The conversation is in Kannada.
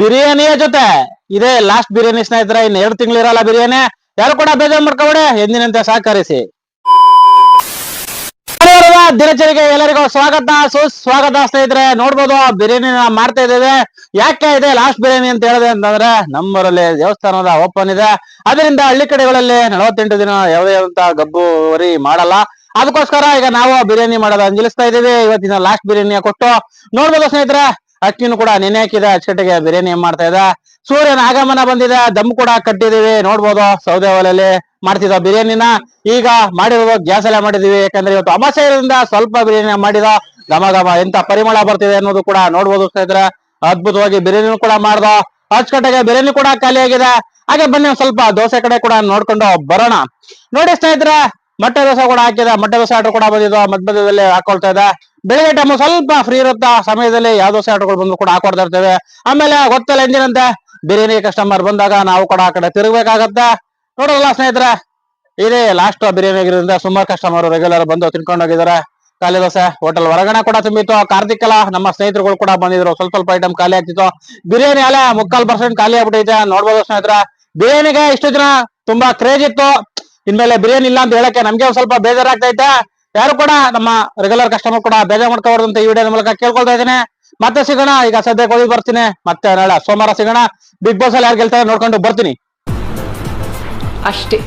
ಬಿರಿಯಾನಿಯ ಜೊತೆ ಇದೇ ಲಾಸ್ಟ್ ಬಿರಿಯಾನಿ ಸ್ನೇಹಿತರ, ಇನ್ನು ಎರಡು ತಿಂಗಳು ಇರಲ್ಲ ಬಿರಿಯಾನಿ. ಯಾರು ಕೂಡ ಬೇಜಾರು ಮಾಡ್ಕೊಬೇಡಿ, ಎಂದಿನಂತೆ ಸಹಕರಿಸಿ. ದಿನಚರಿಗೆ ಎಲ್ಲರಿಗೂ ಸ್ವಾಗತ, ಸುಸ್ವಾಗತ ಸ್ನೇಹಿತರೆ. ನೋಡ್ಬೋದು ಬಿರಿಯಾನಿ ಮಾಡ್ತಾ ಇದ್ದೇವೆ. ಯಾಕೆ ಇದೆ ಲಾಸ್ಟ್ ಬಿರಿಯಾನಿ ಅಂತ ಹೇಳಿದೆ ಅಂತಂದ್ರೆ, ನಮ್ಮೂರಲ್ಲಿ ದೇವಸ್ಥಾನದ ಓಪನ್ ಇದೆ. ಅದರಿಂದ ಹಳ್ಳಿ ಕಡೆಗಳಲ್ಲಿ ನಲವತ್ತೆಂಟು ದಿನ ಯಾವುದೇ ಅಂತ ಗಬ್ಬುವರಿ ಮಾಡಲ್ಲ. ಅದಕ್ಕೋಸ್ಕರ ಈಗ ನಾವು ಬಿರಿಯಾನಿ ಮಾಡೋದು ಅಂಜಲಿಸ್ತಾ ಇದ್ದೀವಿ. ಇವತ್ತಿನ ಲಾಸ್ಟ್ ಬಿರಿಯಾನಿ ಕೊಟ್ಟು. ನೋಡ್ಬೋದು ಸ್ನೇಹಿತರೆ ಅಕ್ಕಿನೂ ಕೂಡ ನೆನೆ ಹಾಕಿದ ಅಚ್ಚಕಟ್ಟಿಗೆ ಬಿರಿಯಾನಿ ಮಾಡ್ತಾ ಇದ್ದ? ಸೂರ್ಯನ ಆಗಮನ ಬಂದಿದೆ, ದಮ್ ಕೂಡ ಕಟ್ಟಿದೀವಿ ನೋಡ್ಬೋದು, ಸೌದೆ ಒಲೆಯಲ್ಲಿ ಮಾಡ್ತಿದ್ದ ಬಿರಿಯಾನಿನ. ಈಗ ಮಾಡಿರೋದು ಗ್ಯಾಸ್ ಎಲ್ಲ ಮಾಡಿದೀವಿ ಯಾಕಂದ್ರೆ ಇವತ್ತು ಅಮಾಸೆ ಸ್ವಲ್ಪ ಬಿರಿಯಾನಿ ಮಾಡಿದ, ಘಮ ಘಮ, ಎಂತ ಪರಿಮಳ ಬರ್ತಿದೆ ಅನ್ನೋದು ಕೂಡ ನೋಡ್ಬೋದು ಸ್ನೇಹಿತರೆ. ಅದ್ಭುತವಾಗಿ ಬಿರಿಯಾನಿ ಕೂಡ ಮಾಡ್ದ. ಅಚ್ಚಕಟ್ಟಿಗೆ ಬಿರಿಯಾನಿ ಕೂಡ ಖಾಲಿ ಆಗಿದೆ ಹಾಗೆ ಬನ್ನಿ ಸ್ವಲ್ಪ ದೋಸೆ ಕಡೆ ಕೂಡ ನೋಡ್ಕೊಂಡು ಬರೋಣ. ನೋಡಿ ಸ್ನೇಹಿತರೆ ಮೊಟ್ಟೆ ದೋಸೆ ಕೂಡ ಹಾಕಿದ, ಮೊಟ್ಟೆ ದೋಸೆ ಆರ್ಡರ್ ಕೂಡ ಬಂದಿದ್ದು ಮಧ್ಯ ಮಧ್ಯದಲ್ಲಿ ಹಾಕೊಳ್ತಾ ಇದ್ದ ಬೆಳಿಗ್ಗೆ ಟೈಮ್ ಸ್ವಲ್ಪ ಫ್ರೀ ಇರುತ್ತ, ಸಮಯದಲ್ಲಿ ಯಾವ ದೋಸೆ ಆರ್ಡರ್ಗಳು ಬಂದು ಕೂಡ ಹಾಕೊಡ್ತಾ ಇರ್ತೇವೆ. ಆಮೇಲೆ ಗೊತ್ತಲ್ಲ ಎಂದಿನಂತೆ, ಬಿರಿಯಾನಿ ಕಸ್ಟಮರ್ ಬಂದಾಗ ನಾವು ಕೂಡ ಆ ಕಡೆ ತಿರುಗಬೇಕಾಗತ್ತೆ. ನೋಡಲ್ಲ ಸ್ನೇಹಿತರೆ, ಇದೇ ಲಾಸ್ಟ್ ಬಿರಿಯಾನಿ ಆಗಿರೋದ್ರಿಂದ ಸುಮಾರು ಕಸ್ಟಮರ್ ರೆಗ್ಯುಲರ್ ಬಂದು ತಿನ್ಕೊಂಡು ಹೋಗಿದ್ದಾರೆ. ಖಾಲಿ ದೋಸೆ ಹೋಟೆಲ್ ಹೊರಗಡೆ ಕೂಡ ತುಂಬಿತ್ತು. ಕಾರ್ತಿಕ್ ಅಲ್ಲ, ನಮ್ಮ ಸ್ನೇಹಿತರುಗಳು ಕೂಡ ಬಂದಿದ್ರು. ಸ್ವಲ್ಪ ಸ್ವಲ್ಪ ಐಟಮ್ ಖಾಲಿ ಆಗ್ತಿತ್ತು. ಬಿರಿಯಾನಿ ಅಲ್ಲ, ಮುಕ್ಕಾಲ್ ಪರ್ಸೆಂಟ್ ಖಾಲಿ ಆಗ್ಬಿಟ್ಟೈತೆ. ನೋಡ್ಬೋದು ಸ್ನೇಹಿತರೆ, ಬಿರಿಯಾನಿಗೆ ಇಷ್ಟು ಜನ ತುಂಬಾ ಕ್ರೇಜ್ ಇತ್ತು. ಇನ್ಮೇಲೆ ಬಿರಿಯಾನಿ ಇಲ್ಲ ಅಂತ ಹೇಳಕ್ಕೆ ನಮ್ಗೆ ಸ್ವಲ್ಪ ಬೇಜಾರಾಗ್ತೈತೆ. ಯಾರು ಕೂಡ ನಮ್ಮ ರೆಗ್ಯುಲರ್ ಕಸ್ಟಮರ್ ಕೂಡ ಬೇಜಾರ್ ಮಾಡ್ಕೋಬಾರ್ದು ಈ ವಿಡಿಯೋ ಮೂಲಕ ಕೇಳ್ಕೊಳ್ತಾ ಇದ್ದೀನಿ. ಮತ್ತೆ ಸಿಗೋಣ, ಈಗ ಸದ್ಯಕ್ಕೆ ಹೋಗಿ ಬರ್ತೀನಿ. ಮತ್ತೆ ನಾಳೆ ಸೋಮವಾರ ಸಿಗೋಣ. ಬಿಗ್ ಬಾಸ್ ಅಲ್ಲಿ ಯಾರು ಗೆಲ್ತಾರೆ ನೋಡ್ಕೊಂಡು ಬರ್ತೀನಿ. ಅಷ್ಟೇ.